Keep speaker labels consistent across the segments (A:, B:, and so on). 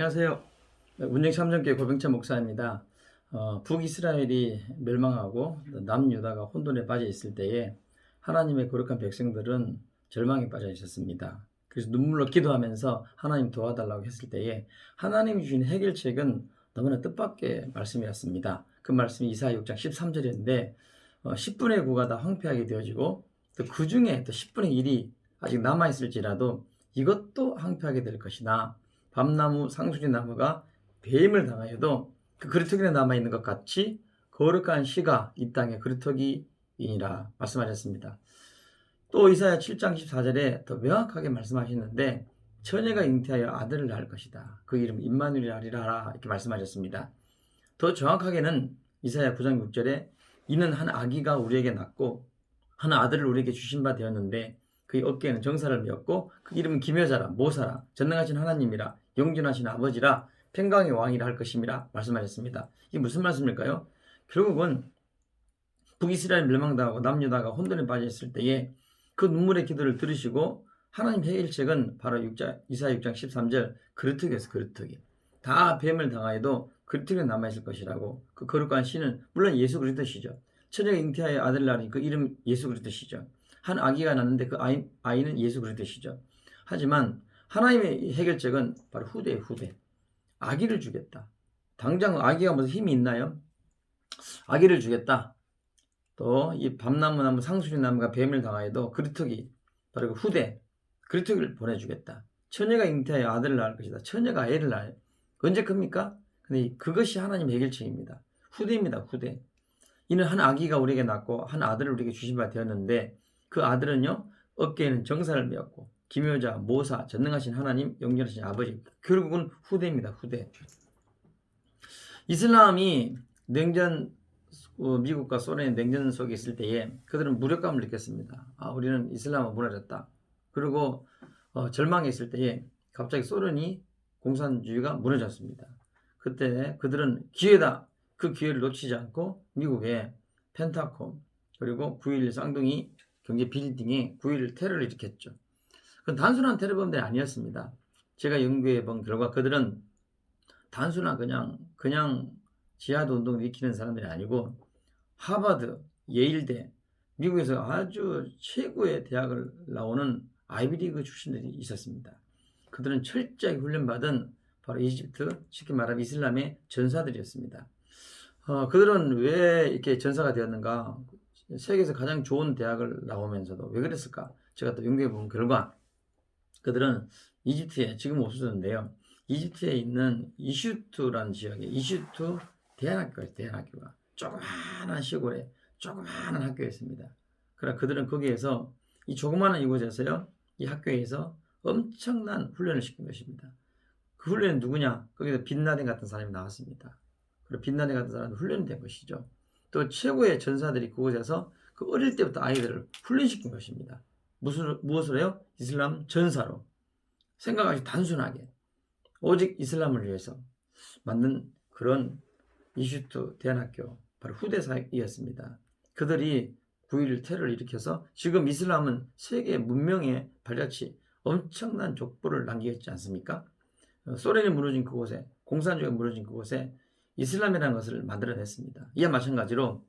A: 안녕하세요. 운영 참전교회 고병찬 목사입니다. 어, 북이스라엘이 멸망하고 남유다가 혼돈에 빠져 있을 때에 하나님의 거룩한 백성들은 절망에 빠져 있었습니다. 그래서 눈물로 기도하면서 하나님 도와달라고 했을 때에 하나님이 주신 해결책은 너무나 뜻밖의 말씀이었습니다. 그 말씀이 이사야 6장 13절이었는데 어, 10분의 9가 다 황폐하게 되어지고 또 그 중에 또 10분의 1이 아직 남아있을지라도 이것도 황폐하게 될 것이나 밤나무 상수리 나무가 배임을 당하여도 그 그루터기에 남아 있는 것 같이 거룩한 씨가 이 땅에 그루터기이니라 말씀하셨습니다. 또 이사야 7장 14절에 더 명확하게 말씀하셨는데 처녀가 잉태하여 아들을 낳을 것이다. 그 이름 임마누엘이라 이렇게 말씀하셨습니다. 더 정확하게는 이사야 9장 6절에 이는 한 아기가 우리에게 낳고 한 아들을 우리에게 주신 바 되었는데 그의 어깨에는 정사를 메었고 그 이름은 기묘자라 모사라 전능하신 하나님이라 영존하신 아버지라 평강의 왕이라 할 것임이라 말씀하셨습니다. 이게 무슨 말씀일까요? 결국은 북이스라엘 멸망당하고 남유다가 혼돈에 빠져 있을 때에 그 눈물의 기도를 들으시고 하나님 해결책은 바로 6자, 이사 6장 13절 그르트기에서 그르트기 다 뱀을 당하여도 그르트기에 남아있을 것이라고 그 거룩한 신은 물론 예수 그리스도시죠. 처녀가 잉태하여 아들 낳으니 그 이름 예수 그리스도시죠. 한 아기가 낳는데 그 아이, 아이는 예수 그리스도시죠. 하지만 하나님의 해결책은 바로 후대의 후대. 아기를 주겠다. 당장 아기가 무슨 힘이 있나요? 아기를 주겠다. 또 이 밤나무 나무 상수리 나무가 뱀을 당하여도 그리터기 바로 그 후대 그리터기를 보내주겠다. 처녀가 잉태하여 아들을 낳을 것이다. 처녀가 애를 낳아요. 언제 큽니까? 근데 그것이 하나님의 해결책입니다. 후대입니다. 후대. 이는 한 아기가 우리에게 낳고 한 아들을 우리에게 주신 바 되었는데 그 아들은요 어깨에는 정사를 메었고 기묘자, 모사, 전능하신 하나님, 영원하신 아버지 결국은 후대입니다. 후대. 이슬람이 냉전 어, 미국과 소련의 냉전 속에 있을 때에 그들은 무력감을 느꼈습니다. 아, 우리는 이슬람은 무너졌다. 그리고 어, 절망에 있을 때에 갑자기 소련이 공산주의가 무너졌습니다. 그때 그들은 기회다. 그 기회를 놓치지 않고 미국의 펜타콤 그리고 9.11 쌍둥이 경제 빌딩에 9.11 테러를 일으켰죠. 그건 단순한 테러범들이 아니었습니다. 제가 연구해 본 결과 그들은 단순한 그냥 그냥 지하드 운동을 일으키는 사람들이 아니고 하버드, 예일대, 미국에서 아주 최고의 대학을 나오는 아이비리그 출신들이 있었습니다. 그들은 철저하게 훈련받은 바로 이집트, 쉽게 말하면 이슬람의 전사들이었습니다. 어, 그들은 왜 이렇게 전사가 되었는가? 세계에서 가장 좋은 대학을 나오면서도 왜 그랬을까? 제가 또 연구해 본 결과 그들은 이집트에 지금 없어졌는데요. 이집트에 있는 이슈트라는 지역에 이슈트 대안학교가 있어요. 대안학교가 조그마한 시골에 조그마한 학교였습니다. 그러나 그들은 거기에서 이 조그마한 이곳에서요. 이 학교에서 엄청난 훈련을 시킨 것입니다. 그 훈련은 누구냐? 거기서 빛나덴 같은 사람이 나왔습니다. 그리고 빛나덴 같은 사람이 훈련된 것이죠. 또 최고의 전사들이 그곳에서 그 어릴 때부터 아이들을 훈련시킨 것입니다. 무엇을, 무엇을 해요? 이슬람 전사로. 생각하기 단순하게. 오직 이슬람을 위해서 만든 그런 이슈트 대안학교, 바로 후대사이었습니다. 그들이 9.11 테러를 일으켜서 지금 이슬람은 세계 문명의 발자취 엄청난 족보를 남기겠지 않습니까? 어, 소련이 무너진 그곳에, 공산주의가 무너진 그곳에 이슬람이라는 것을 만들어냈습니다. 이와 마찬가지로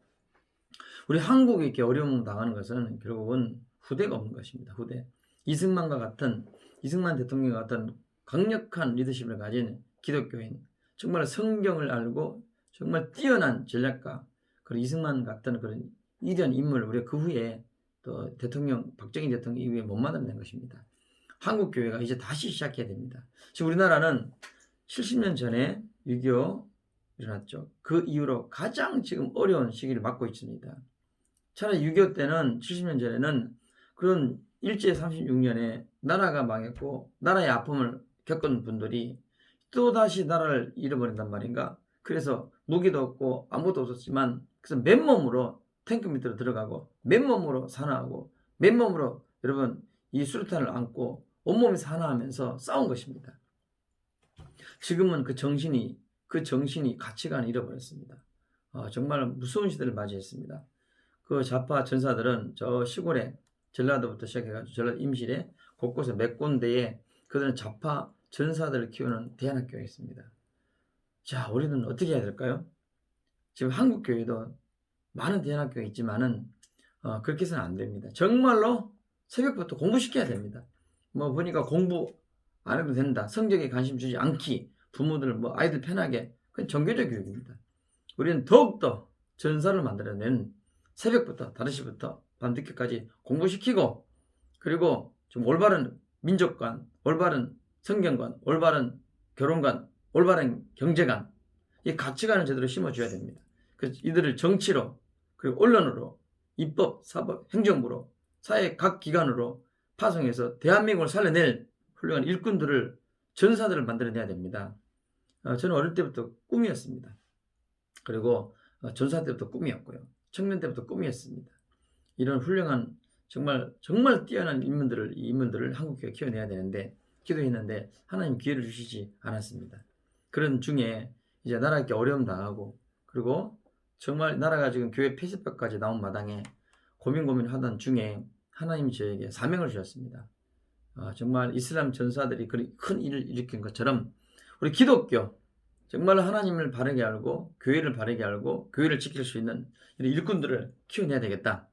A: 우리 한국이 이렇게 어려움 당하는 것은 결국은 후대가 없는 것입니다. 후대. 이승만과 같은 이승만 대통령과 같은 강력한 리더십을 가진 기독교인, 정말 성경을 알고 정말 뛰어난 전략가, 그리고 이승만 같은 그런 이런 인물을 우리가 그 후에 또 대통령 박정희 대통령 이후에 못 만나는 것입니다. 한국 교회가 이제 다시 시작해야 됩니다. 지금 우리나라는 70년 전에 6.25 일어났죠. 그 이후로 가장 지금 어려운 시기를 맞고 있습니다. 차라리 6.25 때는 70년 전에는 그런 일제 36년에 나라가 망했고 나라의 아픔을 겪은 분들이 또다시 나라를 잃어버린단 말인가? 그래서 무기도 없고 아무것도 없었지만 그래서 맨몸으로 탱크 밑으로 들어가고 맨몸으로 산화하고 맨몸으로 여러분 이 수류탄을 안고 온몸이 산화하면서 싸운 것입니다. 지금은 그 정신이 그 정신이 가치관을 잃어버렸습니다. 어, 정말 무서운 시대를 맞이했습니다. 그 좌파 전사들은 저 시골에 전라도부터 시작해가지고 전라도 임실에 곳곳에 몇 군데에 그들은 좌파 전사들을 키우는 대안학교가 있습니다. 자, 우리는 어떻게 해야 될까요? 지금 한국 교회도 많은 대안학교가 있지만은 어, 그렇게 해서는 안 됩니다. 정말로 새벽부터 공부시켜야 됩니다. 뭐 보니까 공부 안 해도 된다. 성적에 관심 주지 않기. 부모들 뭐 아이들 편하게. 그건 종교적 교육입니다. 우리는 더욱더 전사를 만들어낸 새벽부터 5시부터 밤늦게까지 공부시키고 그리고 좀 올바른 민족관, 올바른 성경관, 올바른 결혼관, 올바른 경제관 이 가치관을 제대로 심어줘야 됩니다. 그래서 이들을 정치로 그리고 언론으로 입법, 사법, 행정부로 사회 각 기관으로 파송해서 대한민국을 살려낼 훌륭한 일꾼들을 전사들을 만들어내야 됩니다. 어, 저는 어릴 때부터 꿈이었습니다. 그리고 어, 전사 때부터 꿈이었고요. 청년 때부터 꿈이었습니다. 이런 훌륭한 정말 정말 뛰어난 인문들을 이 인문들을 한국 교회 키워내야 되는데 기도했는데 하나님 기회를 주시지 않았습니다. 그런 중에 이제 나라 있게 어려움 당하고 그리고 정말 나라가 지금 교회 폐쇄법까지 나온 마당에 고민 고민하던 중에 하나님이 저에게 사명을 주셨습니다. 아, 정말 이슬람 전사들이 큰 일을 일으킨 것처럼 우리 기독교 정말 하나님을 바르게 알고 교회를 바르게 알고 교회를 지킬 수 있는 이런 일꾼들을 키워내야 되겠다.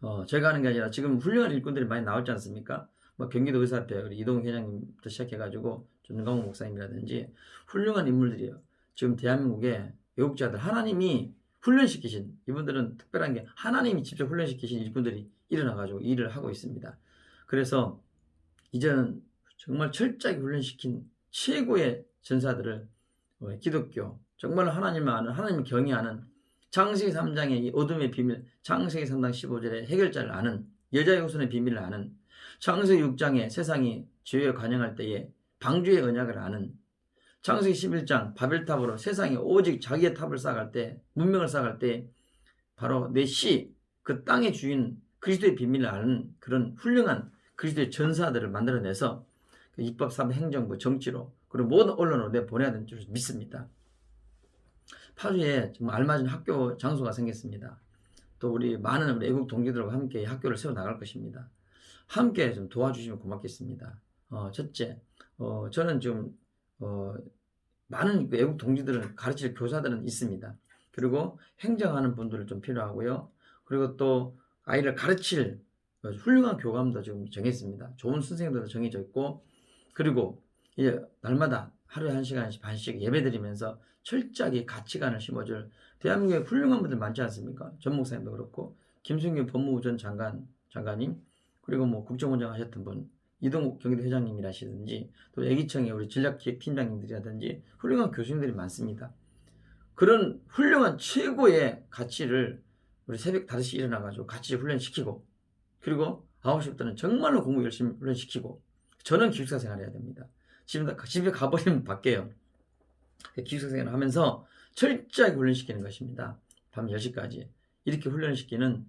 A: 어, 제가 하는 게 아니라 지금 훌륭한 일꾼들이 많이 나왔지 않습니까? 뭐 경기도 의사협회 우리 이동 회장님부터 시작해가지고 전강호 목사님이라든지 훌륭한 인물들이에요. 지금 대한민국에 외국자들 하나님이 훈련시키신 이분들은 특별한 게 하나님이 직접 훈련시키신 일꾼들이 일어나가지고 일을 하고 있습니다. 그래서 이제는 정말 철저하게 훈련시킨 최고의 전사들을 어, 기독교 정말 하나님을 아는 하나님을 경외하는 장세기 3장의 이 어둠의 비밀 장세기 3장 15절의 해결자를 아는 여자의 후손의 비밀을 아는 장세기 6장에 세상이 죄에 관영할 때에 방주의 언약을 아는 장세기 11장 바벨탑으로 세상이 오직 자기의 탑을 쌓아갈 때 문명을 쌓아갈 때 바로 내시그 땅의 주인 그리스도의 비밀을 아는 그런 훌륭한 그리스도의 전사들을 만들어내서 그 입법, 사법, 행정부, 정치로 그리고 모든 언론으로 내보내야 되는 줄 믿습니다. 파주에 정말 알맞은 학교 장소가 생겼습니다. 또 우리 많은 애국 동기들과 함께 학교를 세워 나갈 것입니다. 함께 좀 도와주시면 고맙겠습니다. 어, 첫째, 어, 저는 좀 어, 많은 그 애국 동지들을 가르칠 교사들은 있습니다. 그리고 행정하는 분들을 좀 필요하고요. 그리고 또 아이를 가르칠 훌륭한 교감도 지금 정했습니다. 좋은 선생님들도 정해져 있고, 그리고 이제 날마다 하루에 한 시간씩 반씩 예배 드리면서 철저하게 가치관을 심어줄 대한민국에 훌륭한 분들 많지 않습니까? 전 목사님도 그렇고, 김승규 법무부 전 장관, 장관님, 그리고 뭐 국정원장 하셨던 분, 이동욱 경기도 회장님이라시든지, 또 애기청의 우리 전략기획 팀장님들이라든지, 훌륭한 교수님들이 많습니다. 그런 훌륭한 최고의 가치를 우리 새벽 5시 일어나가지고 같이 훈련시키고, 그리고 9시부터는 정말로 공부 열심히 훈련시키고, 저는 기숙사 생활해야 됩니다. 집에, 집에 가버리면. 기숙사 생활을 하면서 철저하게 훈련시키는 것입니다. 밤 10시까지. 이렇게 훈련을 시키는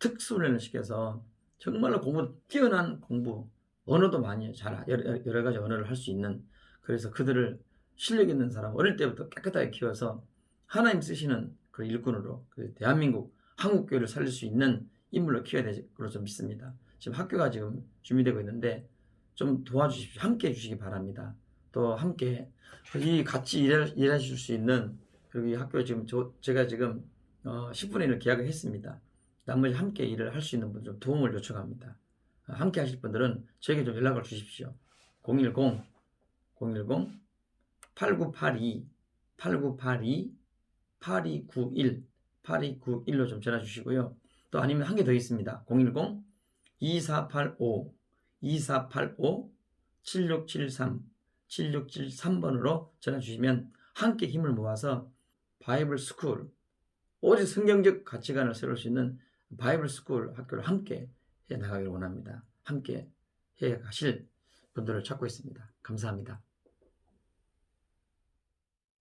A: 특수 훈련을 시켜서 정말로 공부, 뛰어난 공부, 언어도 많이 잘, 여러, 여러 가지 언어를 할 수 있는, 그래서 그들을 실력 있는 사람, 어릴 때부터 깨끗하게 키워서 하나님 쓰시는 그 일꾼으로 그 대한민국, 한국교회를 살릴 수 있는 인물로 키워야 될 걸로 좀 믿습니다. 지금 학교가 지금 준비되고 있는데 좀 도와주십시오. 함께 해주시기 바랍니다. 또 함께 이 같이 일하, 일하실 수 있는 그리고 이 학교 지금 저, 제가 지금 어, 10분의 1을 계약을 했습니다. 나머지 함께 일을 할 수 있는 분 좀 도움을 요청합니다. 어, 함께 하실 분들은 저에게 좀 연락을 주십시오. 010 010 8982 8982 8291 8291로 좀 전화 주시고요. 또 아니면 한 개 더 있습니다. 010 2485 2485 7673 7673번으로 전화 주시면 함께 힘을 모아서 바이블 스쿨 오직 성경적 가치관을 세울 수 있는 바이블 스쿨 학교를 함께 해 나가기를 원합니다. 함께 해 가실 분들을 찾고 있습니다. 감사합니다.